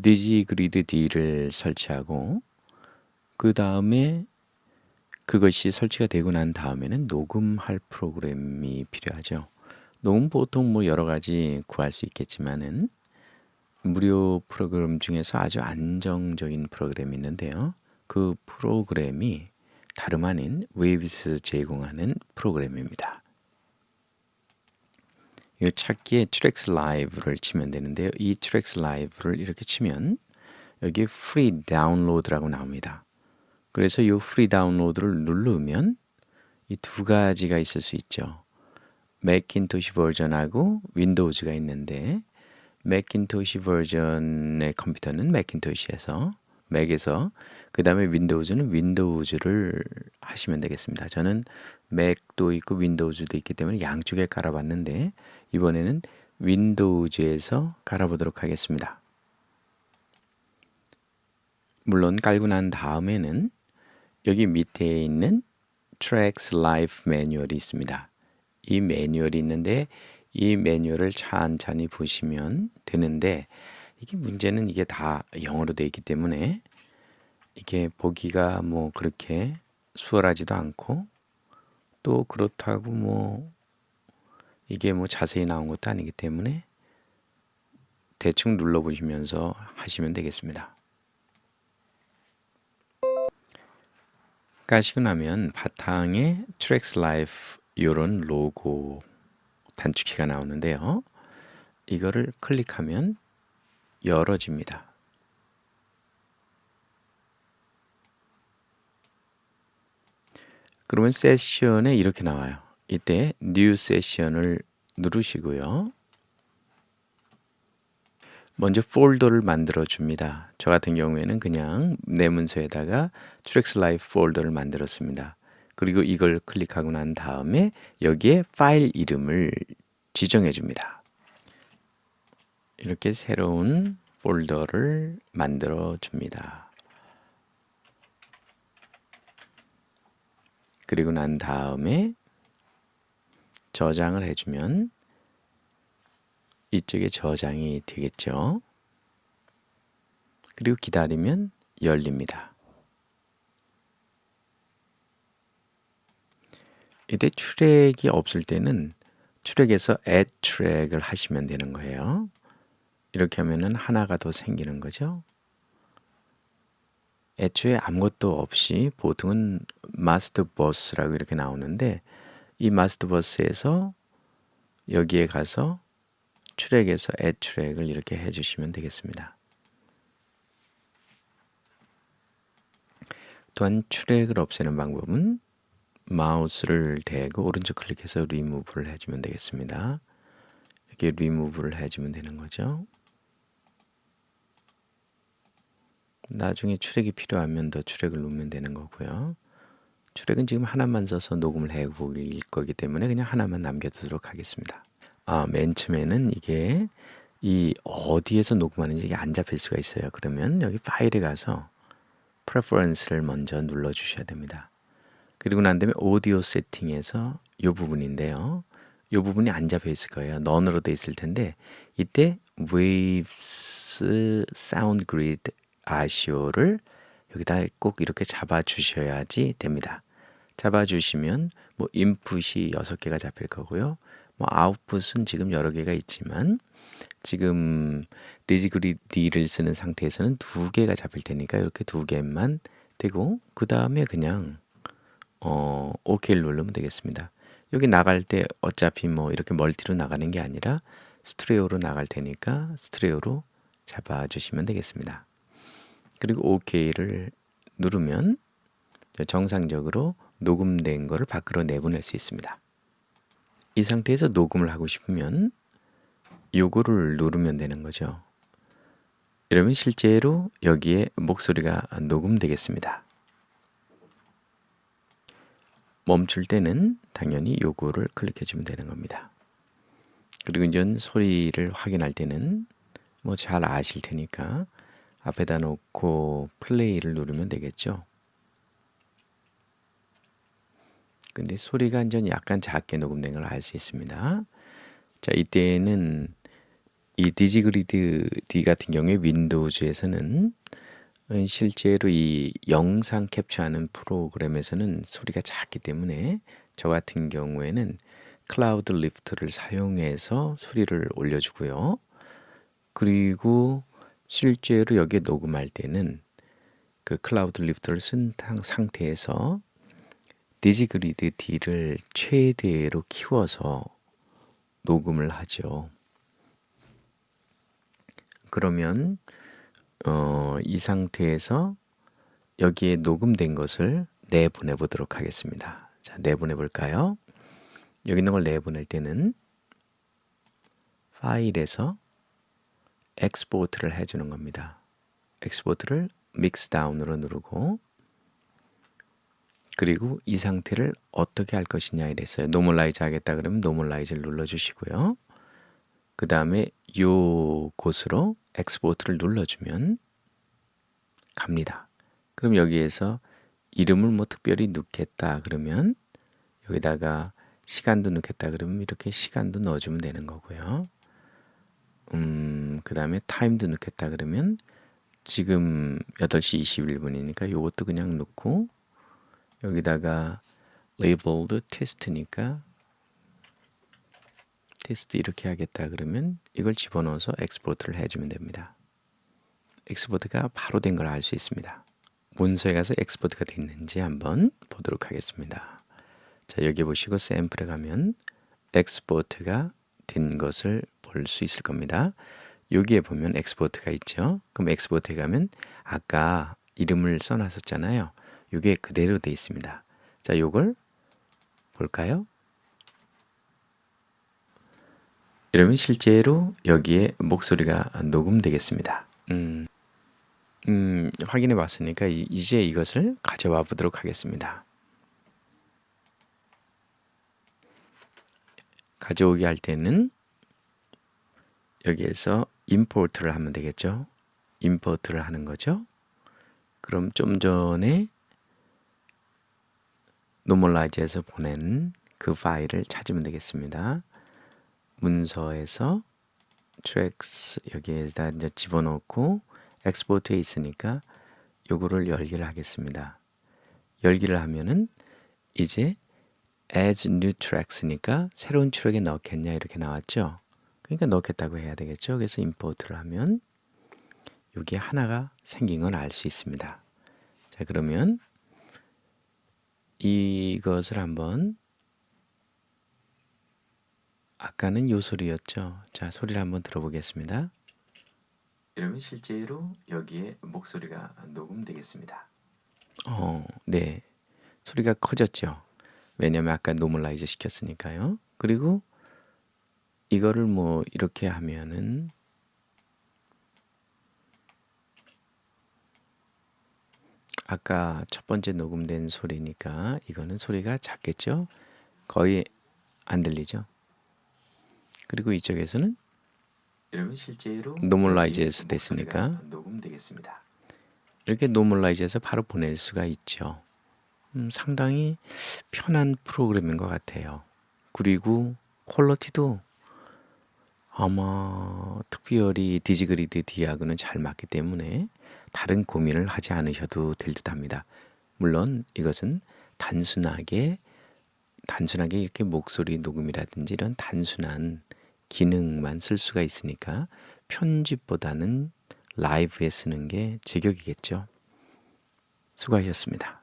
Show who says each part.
Speaker 1: 디지그리드 D를 설치하고 그 다음에 그것이 설치가 되고 난 다음에는 녹음할 프로그램이 필요하죠. 녹음 보통 뭐 여러 가지 구할 수 있겠지만은 무료 프로그램 중에서 아주 안정적인 프로그램이 있는데요. 그 프로그램이 다름 아닌 웨이브스 제공하는 프로그램입니다. 이 찾기에 트랙스 라이브를 치면 되는데요. 이 트랙스 라이브를 이렇게 치면 여기 프리 다운로드라고 나옵니다. 그래서 이 프리 다운로드를 누르면 이 두 가지가 있을 수 있죠. 맥킨토시 버전하고 윈도우즈가 있는데 맥킨토시 버전의 컴퓨터는 맥킨토시에서 맥에서 그 다음에 윈도우즈는 윈도우즈를 하시면 되겠습니다. 저는 맥도 있고 윈도우즈도 있기 때문에 양쪽에 깔아봤는데 이번에는 윈도우즈에서 깔아보도록 하겠습니다. 물론 깔고 난 다음에는 여기 밑에 있는 Tracks Life 매뉴얼이 있습니다. 이 매뉴얼이 있는데 이 매뉴얼을 찬찬히 보시면 되는데 이게 문제는 이게 다 영어로 되어 있기 때문에 이게 보기가 뭐 그렇게 수월하지도 않고 또 그렇다고 뭐 이게 뭐 자세히 나온 것도 아니기 때문에 대충 눌러보시면서 하시면 되겠습니다. 까시고 나면 바탕에 트랙스 라이프 이런 로고 단축키가 나오는데요. 이거를 클릭하면 열어집니다. 그러면 세션에 이렇게 나와요. 이때 뉴 세션을 누르시고요. 먼저 폴더를 만들어 줍니다. 저 같은 경우에는 그냥 내 문서에다가 트랙스 라이프 폴더를 만들었습니다. 그리고 이걸 클릭하고 난 다음에 여기에 파일 이름을 지정해 줍니다. 이렇게 새로운 폴더를 만들어 줍니다. 그리고 난 다음에 저장을 해주면 이쪽에 저장이 되겠죠. 그리고 기다리면 열립니다. 이때 트랙이 없을 때는 트랙에서 add 트랙을 하시면 되는 거예요. 이렇게 하면은 하나가 더 생기는 거죠. 애초에 아무것도 없이 보통은 마스터 버스라고 이렇게 나오는데 이 마스터 버스에서 여기에 가서 트랙에서 add 트랙을 이렇게 해주시면 되겠습니다. 또한 트랙을 없애는 방법은 마우스를 대고 오른쪽 클릭해서 리무브를 해주면 되겠습니다. 이렇게 리무브를 해주면 되는 거죠. 나중에 출력이 필요하면 더 출력을 놓으면 되는 거고요. 출력은 지금 하나만 써서 녹음을 해보일 거기 때문에 그냥 하나만 남겨두도록 하겠습니다. 아, 맨 처음에는 이게 이 어디에서 녹음하는지 이게 안 잡힐 수가 있어요. 그러면 여기 파일에 가서 preference를 먼저 눌러 주셔야 됩니다. 그리고 난 다음에 오디오 세팅에서 이 부분인데요. 이 부분이 안 잡혀 있을 거예요. 넌으로 돼 있을 텐데 이때 waves sound grid 아시오를 여기다 꼭 이렇게 잡아 주셔야지 됩니다. 잡아 주시면 뭐 인풋이 여섯 개가 잡힐 거고요. 뭐 아웃풋은 지금 여러 개가 있지만 지금 디지그리디를 쓰는 상태에서는 두 개가 잡힐 테니까 이렇게 두 개만 되고 그 다음에 그냥 어, OK를 누르면 되겠습니다. 여기 나갈 때 어차피 뭐 이렇게 멀티로 나가는 게 아니라 스트레오로 나갈 테니까 스트레오로 잡아주시면 되겠습니다. 그리고 OK를 누르면 정상적으로 녹음된 거를 밖으로 내보낼 수 있습니다. 이 상태에서 녹음을 하고 싶으면 요거를 누르면 되는 거죠. 이러면 실제로 여기에 목소리가 녹음되겠습니다. 멈출 때는 당연히 요거를 클릭해 주면 되는 겁니다. 그리고 이제 소리를 확인할 때는 뭐 잘 아실 테니까 앞에다 놓고 플레이를 누르면 되겠죠. 근데 소리가 이제 약간 작게 녹음된 걸 알 수 있습니다. 자, 이때는 이 디지그리드 D 같은 경우에 윈도우즈에서는 어, 실제로 이 영상 캡처하는 프로그램에서는 소리가 작기 때문에 저 같은 경우에는 클라우드 리프트를 사용해서 소리를 올려주고요. 그리고 실제로 여기에 녹음할 때는 그 클라우드 리프트를 쓴 상- 상태에서 디지그리드 D를 최대로 키워서 녹음을 하죠. 그러면 어, 이 상태에서 여기에 녹음된 것을 내보내 보도록 하겠습니다. 자, 내보내 볼까요? 여기 있는 걸 내보낼 때는 파일에서 엑스포트를 해주는 겁니다. 엑스포트를 믹스 다운으로 누르고 그리고 이 상태를 어떻게 할 것이냐 이랬어요. 노멀라이즈 하겠다 그러면 노멀라이즈를 눌러주시고요. 그 다음에 요 곳으로 엑스포트를 눌러주면 갑니다. 그럼 여기에서 이름을 뭐 특별히 넣겠다 그러면 여기다가 시간도 넣겠다 그러면 이렇게 시간도 넣어주면 되는 거고요. 음, 그 다음에 타임도 넣겠다 그러면 지금 8시 21분이니까 요것도 그냥 넣고 여기다가 labeled test니까 테스트 이렇게 하겠다 그러면 이걸 집어넣어서 엑스포트를 해주면 됩니다. 엑스포트가 바로 된 걸 알 수 있습니다. 문서에 가서 엑스포트가 됐는지 한번 보도록 하겠습니다. 자 여기 보시고 샘플에 가면 엑스포트가 된 것을 볼 수 있을 겁니다. 여기에 보면 엑스포트가 있죠. 그럼 엑스포트에 가면 아까 이름을 써놨었잖아요. 이게 그대로 돼 있습니다. 자 요걸 볼까요? 이러면 실제로 여기에 목소리가 녹음되겠습니다. 음, 음, 확인해 봤으니까 이- 이제 이것을 가져와 보도록 하겠습니다. 가져오게 할 때는 여기에서 임포트를 하면 되겠죠. 임포트를 하는 거죠. 그럼 좀 전에 노멀라이즈에서 보낸 그 파일을 찾으면 되겠습니다. 문서에서 트랙스 여기에다 이제 집어넣고 엑스포트에 있으니까 요거를 열기를 하겠습니다. 열기를 하면은 이제 as new tracks니까 새로운 트랙에 넣겠냐 이렇게 나왔죠. 그러니까 넣겠다고 해야 되겠죠. 그래서 임포트를 하면 여기 하나가 생긴 건 알 수 있습니다. 자 그러면 이것을 한번 아까는 요 소리였죠. 자, 소리를 한번 들어보겠습니다. 이러면 실제로 여기에 목소리가 녹음되겠습니다. 어, 네. 소리가 커졌죠. 왜냐면 아까 노멀라이즈 시켰으니까요. 그리고 이거를 뭐 이렇게 하면은 아까 첫 번째 녹음된 소리니까 이거는 소리가 작겠죠? 거의 안 들리죠? 그리고 이쪽에서는
Speaker 2: 이러면 실제로
Speaker 1: 노멀라이즈에서 됐으니까
Speaker 2: 녹음되겠습니다.
Speaker 1: 이렇게 노멀라이즈해서 바로 보낼 수가 있죠. 음, 상당히 편한 프로그램인 것 같아요. 그리고 퀄러티도 아마 특별히 디지그리드 D하고는 잘 맞기 때문에 다른 고민을 하지 않으셔도 될 듯합니다. 물론 이것은 단순하게 단순하게 이렇게 목소리 녹음이라든지 이런 단순한 기능만 쓸 수가 있으니까 편집보다는 라이브에 쓰는 게 제격이겠죠. 수고하셨습니다.